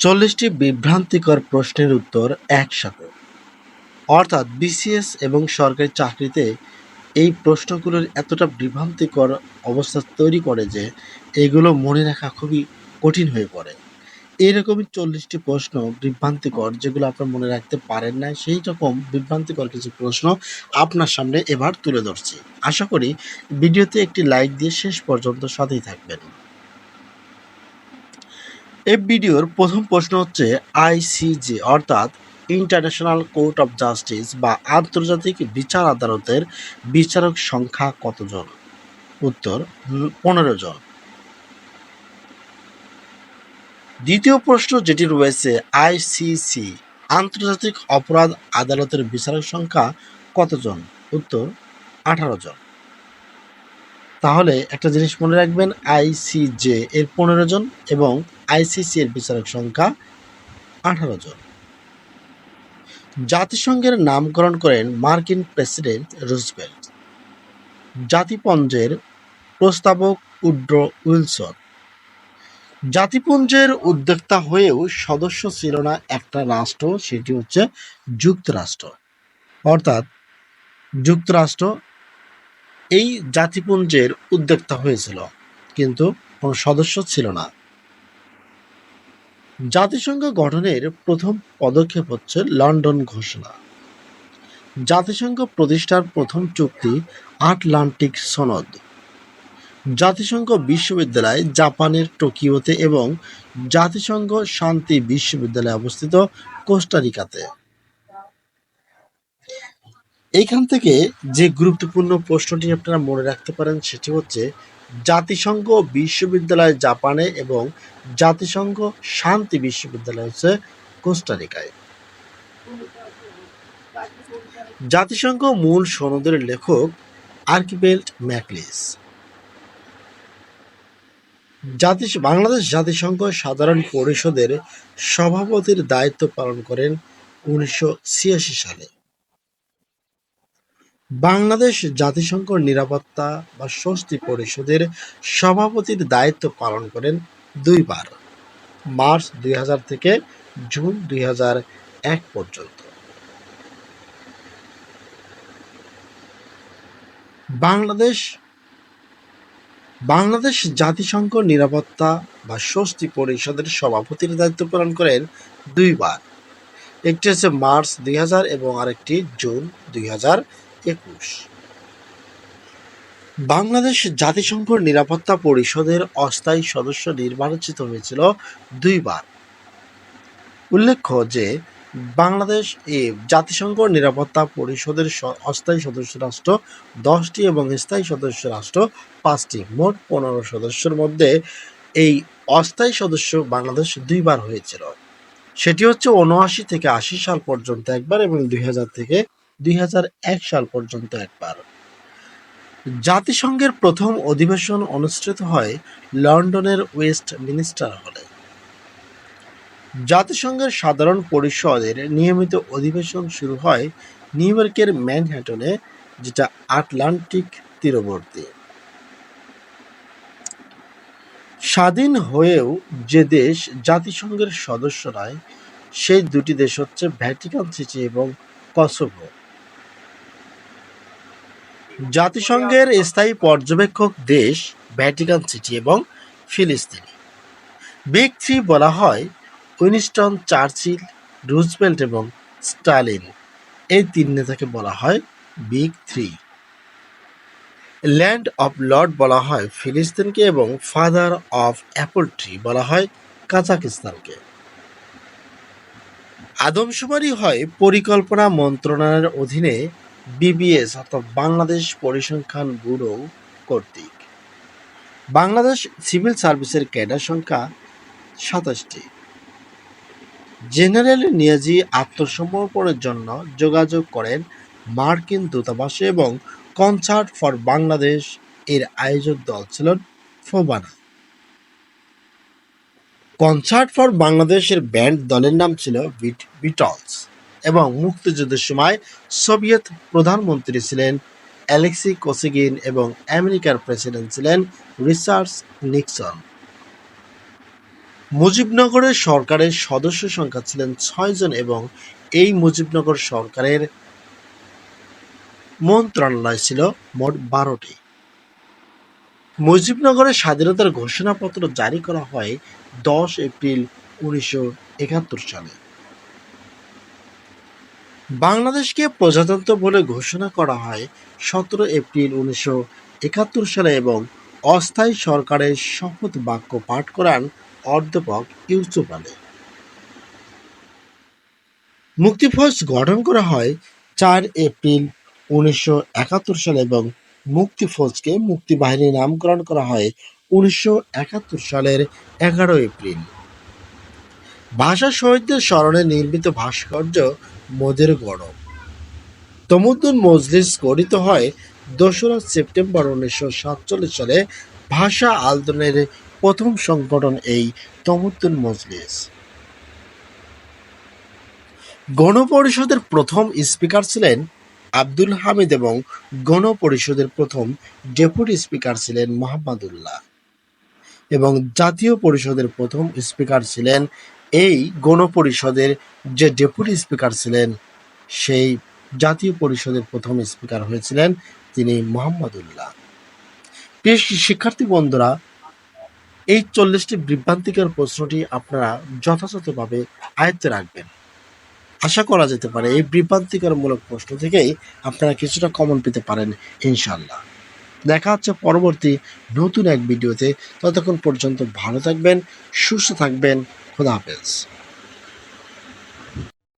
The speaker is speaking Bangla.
চল্লিশটি বিভ্রান্তিকর প্রশ্নের উত্তর একসাথে। অর্থাৎ বিসিএস এবং সরকারি চাকরিতে এই প্রশ্নগুলোর এতটা বিভ্রান্তিকর অবস্থা তৈরি করে যে এগুলো মনে রাখা খুবই কঠিন হয়ে পড়ে। এইরকমই চল্লিশটি প্রশ্ন বিভ্রান্তিকর যেগুলো আপনার মনে রাখতে পারেন না সেই রকম বিভ্রান্তিকর কিছু প্রশ্ন আপনার সামনে এবার তুলে ধরছি। আশা করি ভিডিওতে একটি লাইক দিয়ে শেষ পর্যন্ত সাথেই থাকবেন। এই ভিডিওর প্রথম প্রশ্ন হচ্ছে আইসিজে, অর্থাৎ ইন্টারন্যাশনাল কোর্ট অফ জাস্টিস বা আন্তর্জাতিক বিচার আদালতের বিচারক সংখ্যা কতজন? উত্তর পনেরো জন। দ্বিতীয় প্রশ্ন যেটি রয়েছে, আইসিসি, আন্তর্জাতিক অপরাধ আদালতের বিচারক সংখ্যা কতজন? উত্তর, আঠারো জন। তাহলে একটা জিনিস মনে রাখবেন আইসিজে এর পনেরো জন এবং আইসিসি এর বিচারক সংখ্যা আঠারো জন। জাতিসংঘের নামকরণ করেন মার্কিন প্রেসিডেন্ট রুজভেল্ট। জাতিপুঞ্জের প্রস্তাবক উড্রো উইলসন। জাতিপুঞ্জের উদ্যোক্তা হয়েও সদস্য ছিল না একটা রাষ্ট্র, সেটি হচ্ছে যুক্তরাষ্ট্র। অর্থাৎ যুক্তরাষ্ট্র এই জাতিপুঞ্জের উদ্যোক্তা হয়েছিল, কিন্তু কোনো সদস্য ছিল না। জাতিসংঘ গঠনের প্রথম পদক্ষেপ হচ্ছে লন্ডন ঘোষণা। জাতিসংঘ প্রতিষ্ঠার প্রথম চুক্তি আটলান্টিক সনদ। জাতিসংঘ বিশ্ববিদ্যালয় জাপানের টোকিওতে এবং জাতিসংঘ শান্তি বিশ্ববিদ্যালয় অবস্থিত কোস্টারিকাতে। এইখান থেকে যে গুরুত্বপূর্ণ প্রশ্নটি আপনারা মনে রাখতে পারেন সেটি হচ্ছে, জাতিসংঘ বিশ্ববিদ্যালয় জাপানে এবং জাতিসংঘ শান্তি বিশ্ববিদ্যালয় হচ্ছে কোস্টারিকায়। জাতিসংঘ মূল সনদের লেখক আর্কিবেল্ট ম্যাকলিস। জাতি বাংলাদেশ জাতিসংঘ সাধারণ পরিষদের সভাপতির দায়িত্ব পালন করেন উনিশশো ছিয়াশি সালে। বাংলাদেশ জাতিসংঘ নিরাপত্তা বা স্বস্তি পরিষদের সভাপতির দায়িত্ব পালন করেন দুইবার, মার্চ দুই থেকে জুন দুই পর্যন্ত। বাংলাদেশ বাংলাদেশ জাতিসংঘ নিরাপত্তা বা স্বস্তি পরিষদের সভাপতির দায়িত্ব পালন করেন দুইবার, একটি হচ্ছে মার্চ দুই হাজার এবং আরেকটি জুন দুই হাজার একুশ। বাংলাদেশ জাতিসংঘ নিরাপত্তা পরিষদের অস্থায়ী সদস্য নির্বাচিত হয়েছিল দুইবার। উল্লেখ্য যে, বাংলাদেশ এ জাতিসংঘ নিরাপত্তা পরিষদের অস্থায়ী সদস্য রাষ্ট্র দশটি এবং স্থায়ী সদস্য রাষ্ট্র পাঁচটি। মোট পনেরো সদস্যের মধ্যে এই অস্থায়ী সদস্য বাংলাদেশ দুইবার হয়েছিল। সেটি হচ্ছে উনআশি থেকে আশি সাল পর্যন্ত একবার এবং দুই হাজার থেকে দুই সাল পর্যন্ত একবার। জাতিসংঘের প্রথম অধিবেশন অনুষ্ঠিত হয় লন্ডনের ওয়েস্ট মিনিস্টার হলে। জাতিসংঘের সাধারণ পরিষদের নিয়মিত অধিবেশন শুরু হয় নিউ ইয়র্কের ম্যানহ্যাটনে, যেটা আটলান্টিক তীরবর্তী। স্বাধীন হয়েও যে দেশ জাতিসংঘের সদস্য নয়, সেই দুটি দেশ হচ্ছে ভ্যাটিকান সিটি এবং কসোভো। জাতিসংঘের স্থায়ী পর্যবেক্ষক দেশ ভ্যাটিকান সিটি এবং ফিলিস্তিন। বিগ থ্রি বলা হয় উইনস্টন চার্চিল রুজবেল্ট এবং স্টালিন। এই তিন নেতাকে বলা হয় big three. Land of lord বলা হয় ফিলিস্তিনকে এবং ফাদার অফ অ্যাপল ট্রি বলা হয় কাজাকিস্তানকে আদমশুমারি হয় পরিকল্পনা মন্ত্রণালয়ের অধীনে বিবিএস অর্থাৎ বাংলাদেশ পরিসংখ্যান ব্যুরো কর্তৃক। বাংলাদেশ সিভিল সার্ভিসের ক্যাডার সংখ্যা সাতাশটি। জেনারেল নিয়াজি আত্মসমর্পণের জন্য যোগাযোগ করেন মার্কিন দূতাবাসে এবং কনসার্ট ফর বাংলাদেশ এর আয়োজক দল ছিলেন ফোবানা। কনসার্ট ফর বাংলাদেশের ব্যান্ড দলের নাম ছিল বিট বিটলস। এবং মুক্তিযুদ্ধের সময় সোভিয়েত প্রধানমন্ত্রী ছিলেন অ্যালেক্সি কোসিগিন এবং আমেরিকার প্রেসিডেন্ট ছিলেন রিচার্ড নিক্সন। মুজিবনগরের সরকারের সদস্য সংখ্যা ছিলেন ছয়জন এবং এই মুজিবনগর সরকারের মন্ত্রণালয় ছিল মোট বারোটি। মুজিবনগরের স্বাধীনতার ঘোষণাপত্র জারি করা হয় দশ এপ্রিল উনিশশো একাত্তর সালে। বাংলাদেশকে প্রজাতন্ত্র বলে ঘোষণা করা হয় সতেরো এপ্রিল উনিশশো একাত্তর সালে এবং অস্থায়ী সরকারের শপথ বাক্য পাঠ করান অধ্যাপক ইউসুফ আলী। মুক্তিফৌজ গঠন করা হয় চার এপ্রিল উনিশশো একাত্তর সালে এবং মুক্তিফৌজকে মুক্তিবাহিনী নামকরণ করা হয় উনিশশো একাত্তর সালের এগারো এপ্রিল। ভাষা শহীদদের স্মরণে নির্মিত ভাস্কর্য মোদের গড়ব তমুদ্দুন মজলিস গঠিত হয় দোসরা সেপ্টেম্বর উনিশশো সাতচল্লিশ সালে। ভাষা আন্দোলনের প্রথম সংগঠন এই তমুদ্দুন মজলিস। গণপরিষদের প্রথম স্পিকার ছিলেন আব্দুল হামিদ এবং গণপরিষদের প্রথম ডেপুটি স্পিকার ছিলেন মোহাম্মদুল্লাহ। এবং জাতীয় পরিষদের প্রথম স্পিকার ছিলেন এই গণপরিষদের যে ডেপুটি স্পিকার ছিলেন, সেই জাতীয় পরিষদের প্রথম স্পিকার হয়েছিলেন তিনি মোহাম্মদুল্লাহ। প্রিয় শিক্ষার্থী বন্ধুরা, এই চল্লিশটি বিভ্রান্তিকর প্রশ্নটি আপনারা যথাযথভাবে আয়ত্তে রাখবেন। আশা করা যেতে পারে এই বিভ্রান্তিকরমূলক প্রশ্ন থেকেই আপনারা কিছুটা কমন পেতে পারেন ইনশাল্লাহ দেখা হচ্ছে পরবর্তী নতুন এক ভিডিওতে। ততক্ষণ পর্যন্ত ভালো থাকবেন, সুস্থ থাকবেন। খোদা হাফেজ